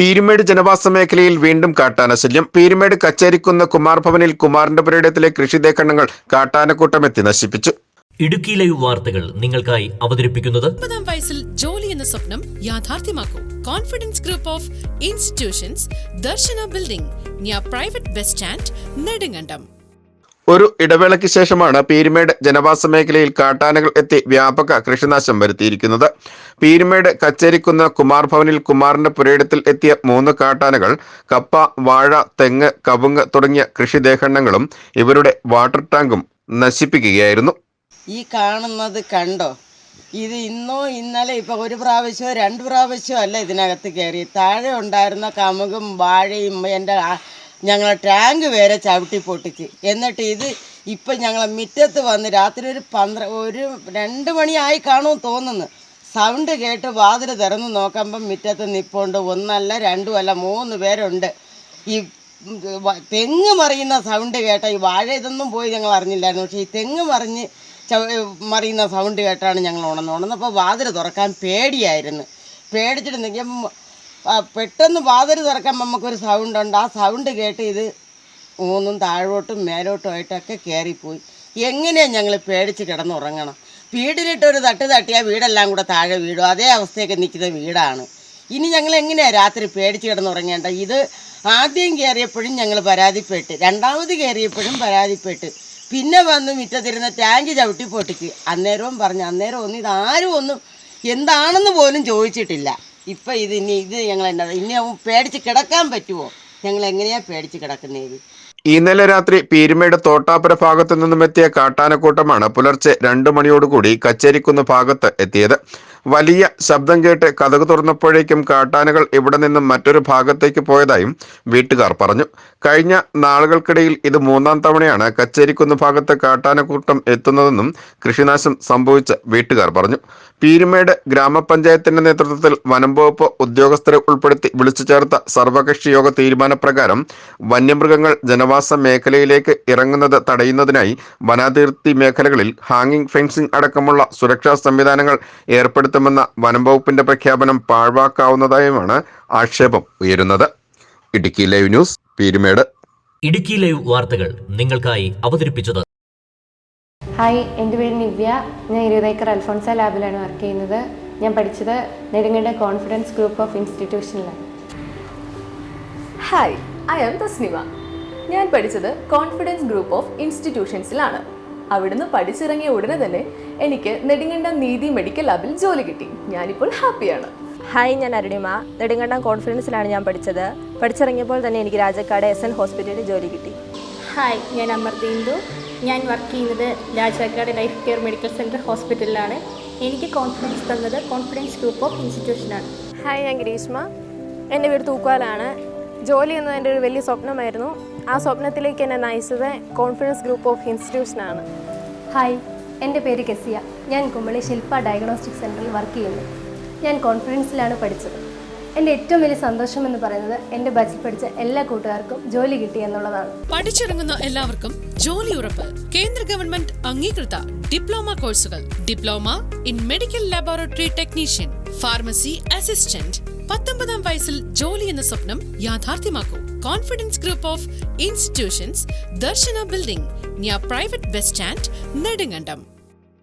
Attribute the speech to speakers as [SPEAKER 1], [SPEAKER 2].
[SPEAKER 1] പീരുമേട് ജനവാസ മേഖലയിൽ വീണ്ടും കാട്ടാനശല്യം പീരുമേട് കച്ചേരിക്കുന്ന കുമാർ ഭവനിൽ കുമാറിന്റെ പുരയിടത്തിലെ കൃഷിദേക്കണ്ണങ്ങൾ കാട്ടാനക്കൂട്ടം എത്തി നശിപ്പിച്ചു.
[SPEAKER 2] ഇടുക്കി ലൈവ് വാർത്തകൾ നിങ്ങൾക്കായി അവതരിപ്പിക്കുന്നത്
[SPEAKER 3] മുപ്പതാം വയസ്സിൽ ജോലി എന്ന സ്വപ്നം യാഥാർത്ഥ്യമാക്കൂ. Confidence group of institutions Darshana building near private bus stand Nedumkandam.
[SPEAKER 1] ഒരു ഇടവേളയ്ക്ക് ശേഷമാണ് പീരുമേട് ജനവാസ മേഖലയിൽ കാട്ടാനകൾ എത്തി വ്യാപക കൃഷിനാശം വരുത്തിയിരിക്കുന്നത്. പീരുമേട് കച്ചേരിക്കുന്ന കുമാർ ഭവനിൽ കുമാറിന്റെ പുരയിടത്തിൽ എത്തിയ മൂന്ന് കാട്ടാനകൾ കപ്പ വാഴ തെങ്ങ് കവുങ്ങ് തുടങ്ങിയ കൃഷിദേഹണ്ണങ്ങളും ഇവരുടെ വാട്ടർ ടാങ്കും നശിപ്പിക്കുകയായിരുന്നു.
[SPEAKER 4] ഈ കാണുന്നത് കണ്ടോ? ഇത് ഇന്നോ ഇന്നലെ ഇപ്പൊ ഒരു പ്രാവശ്യമോ രണ്ട് പ്രാവശ്യമോ അല്ല ഇതിനകത്ത് കയറി. താഴെ ഉണ്ടായിരുന്ന കമുകും വാഴയും എന്റെ ഞങ്ങളെ ടാങ്ക് വരെ ചവിട്ടി പൊട്ടിച്ച്. എന്നിട്ട് ഇത് ഇപ്പം ഞങ്ങളെ മുറ്റത്ത് വന്ന് രാത്രി ഒരു പന്ത്ര ഒരു രണ്ട് മണിയായി കാണുമെന്ന് തോന്നുന്നു. സൗണ്ട് കേട്ട് വാതിൽ തുറന്ന് നോക്കുമ്പം മുറ്റത്ത് നിപ്പുണ്ട്. ഒന്നല്ല രണ്ടും അല്ല മൂന്ന് പേരുണ്ട്. ഈ തെങ്ങ് മറിയുന്ന സൗണ്ട് കേട്ട ഈ വാഴ ഇതൊന്നും പോയി ഞങ്ങൾ അറിഞ്ഞില്ലായിരുന്നു. പക്ഷേ ഈ തെങ്ങ് മറിഞ്ഞ് മറിയുന്ന സൗണ്ട് കേട്ടാണ് ഞങ്ങൾ ഉണർന്നു ഉണർന്നപ്പോൾ വാതിൽ തുറക്കാൻ പേടിയായിരുന്നു. പേടിച്ചിട്ട് നിൽക്കുമ്പം പെട്ടെന്ന് വാതിൽ തുറക്കാൻ നമുക്കൊരു സൗണ്ട് ഉണ്ട് ആ സൗണ്ട് കേട്ട് ഇത് മൂന്നും താഴോട്ടും മേലോട്ടും ആയിട്ടൊക്കെ കയറിപ്പോയി എങ്ങനെയാണ് ഞങ്ങൾ പേടിച്ച് കിടന്നുറങ്ങണം? വീടിലിട്ടൊരു തട്ട് തട്ടിയാൽ വീടെല്ലാം കൂടെ താഴെ വീടും. അതേ അവസ്ഥയൊക്കെ നിൽക്കുന്ന വീടാണ്. ഇനി ഞങ്ങൾ എങ്ങനെയാണ് രാത്രി പേടിച്ച് കിടന്നുറങ്ങേണ്ട? ഇത് ആദ്യം കയറിയപ്പോഴും ഞങ്ങൾ പരാതിപ്പെട്ട്. രണ്ടാമത് കയറിയപ്പോഴും പരാതിപ്പെട്ട്. പിന്നെ വന്ന് മുറ്റത്തിരുന്ന ടാങ്ക് ചവിട്ടി പൊട്ടിക്ക് അന്നേരവും പറഞ്ഞു അന്നേരം ഒന്നും ഇതാരും ഒന്നും എന്താണെന്ന് പോലും ചോദിച്ചിട്ടില്ല. ഇപ്പം ഇത് ഇനി ഇത് ഞങ്ങൾ എന്നാ ഇനി പേടിച്ച് കിടക്കാൻ പറ്റുമോ ഞങ്ങൾ എങ്ങനെയാ പേടിച്ച് കിടക്കുന്നത്?
[SPEAKER 1] ഇന്നലെ രാത്രി പീരുമേട് തോട്ടാപ്പുര ഭാഗത്തു നിന്നും എത്തിയ കാട്ടാനക്കൂട്ടമാണ് പുലർച്ചെ രണ്ടു മണിയോടുകൂടി കച്ചേരിക്കുന്ന് ഭാഗത്ത് എത്തിയത്. വലിയ ശബ്ദം കേട്ട് കഥക് തുറന്നപ്പോഴേക്കും കാട്ടാനകൾ ഇവിടെ നിന്നും മറ്റൊരു ഭാഗത്തേക്ക് പോയതായും വീട്ടുകാർ പറഞ്ഞു. കഴിഞ്ഞ നാളുകൾക്കിടയിൽ ഇത് മൂന്നാം തവണയാണ് കച്ചേരിക്കുന്ന് ഭാഗത്ത് കാട്ടാനക്കൂട്ടം എത്തുന്നതെന്നും കൃഷിനാശം സംഭവിച്ച വീട്ടുകാർ പറഞ്ഞു. പീരുമേട് ഗ്രാമപഞ്ചായത്തിന്റെ നേതൃത്വത്തിൽ വനം വകുപ്പ് ഉദ്യോഗസ്ഥരെ ഉൾപ്പെടുത്തി വിളിച്ചു ചേർത്ത സർവകക്ഷി യോഗ തീരുമാനപ്രകാരം വന്യമൃഗങ്ങൾ ജനവാസ മേഖലയിലേക്ക് ഇറങ്ങുന്നത് തടയുന്നതിനായി വനാതിർത്തി മേഖലകളിൽ ഹാങ്ങിംഗ് ഫെൻസിംഗ് അടക്കമുള്ള സുരക്ഷാ സംവിധാനങ്ങൾ ഏർപ്പെടുത്തുമെന്ന വനം വകുപ്പിന്റെ പ്രഖ്യാപനം പാഴ്വാക്കാവുന്നതായുമാണ് ആക്ഷേപം ഉയരുന്നത്. Idukki live news Peerumedu.
[SPEAKER 2] Idukki live വാർത്തകൾ നിങ്ങൾക്കായി അവതരിപ്പിച്ചത്.
[SPEAKER 5] ഹായ് എന്റെ പേര് നിവ്യ. ഞാൻ ഇരുപതേക്കർ അൽഫോൺസ ലാബിലാണ് വർക്ക് ചെയ്യുന്നത്. ഞാൻ പഠിച്ചത് നെടുങ്ങയുടെ കോൺഫിഡൻസ് ഗ്രൂപ്പ് ഓഫ് ഇൻസ്റ്റിറ്റ്യൂഷനിലാണ്
[SPEAKER 6] ഹായ് ഐ എം തസ്നിമ ഞാൻ പഠിച്ചത് കോൺഫിഡൻസ് ഗ്രൂപ്പ് ഓഫ് ഇൻസ്റ്റിറ്റ്യൂഷൻസിലാണ് അവിടുന്ന് പഠിച്ചിറങ്ങിയ ഉടനെ തന്നെ എനിക്ക് നെടുങ്കണ്ടം നീതി മെഡിക്കൽ ലാബിൽ ജോലി കിട്ടി. ഞാനിപ്പോൾ ഹാപ്പിയാണ്.
[SPEAKER 7] ഹായ് ഞാൻ അരുണിമ. നെടുങ്കണ്ടം കോൺഫിഡൻസിലാണ് ഞാൻ പഠിച്ചത്. പഠിച്ചിറങ്ങിയപ്പോൾ തന്നെ എനിക്ക് രാജക്കാട് എസ് എൻ ഹോസ്പിറ്റലിൽ ജോലി കിട്ടി.
[SPEAKER 8] ഹായ് ഞാൻ അമർദീന്ദു ഞാൻ വർക്ക് ചെയ്യുന്നത് Rajakkad life care medical centre ഹോസ്പിറ്റലിലാണ് എനിക്ക് കോൺഫിഡൻസ് തന്നത് കോൺഫിഡൻസ് ഗ്രൂപ്പ് ഓഫ് ഇൻസ്റ്റിറ്റ്യൂഷനാണ്
[SPEAKER 9] ഹായ് ഞാൻ ഗ്രീഷ്മ. എന്റെ വീട് തൂക്കാലാണ് ജോലി എന്നത് എന്റെ ഒരു വലിയ സ്വപ്നമായിരുന്നു. ആ സ്വപ്നത്തിലേക്ക് എന്നെ നയിച്ചത് കോൺഫിഡൻസ് ഗ്രൂപ്പ് ഓഫ് ഇൻസ്റ്റിറ്റ്യൂഷൻ ആണ്.
[SPEAKER 5] ഹായ് എന്റെ പേര് കെസിയ. ഞാൻ കുമ്പളി ശില്പ ഡയഗ്നോസ്റ്റിക് സെന്ററിൽ വർക്ക് ചെയ്യുന്നു. ഞാൻ കോൺഫിഡൻസിലാണ് പഠിച്ചത്. എന്റെ ഏറ്റവും വലിയ സന്തോഷം എന്ന് പറയുന്നത് എന്റെ ബാച്ചിൽ പഠിച്ച എല്ലാ കൂട്ടുകാർക്കും ജോലി കിട്ടി എന്നുള്ളതാണ്.
[SPEAKER 3] പഠിച്ചിറങ്ങുന്ന എല്ലാവർക്കും ജോലി ഉറപ്പ്. കേന്ദ്ര ഗവൺമെന്റ് അംഗീകൃത ഡിപ്ലോമ കോഴ്സുകൾ. Diploma in medical laboratory technician pharmacy assistant പത്തൊമ്പതാം വയസ്സിൽ ജോലി എന്ന സ്വപ്നം യാഥാർത്ഥ്യമാക്കൂ. Confidence group of institutions Darshana building near private bus stand Nedumkandam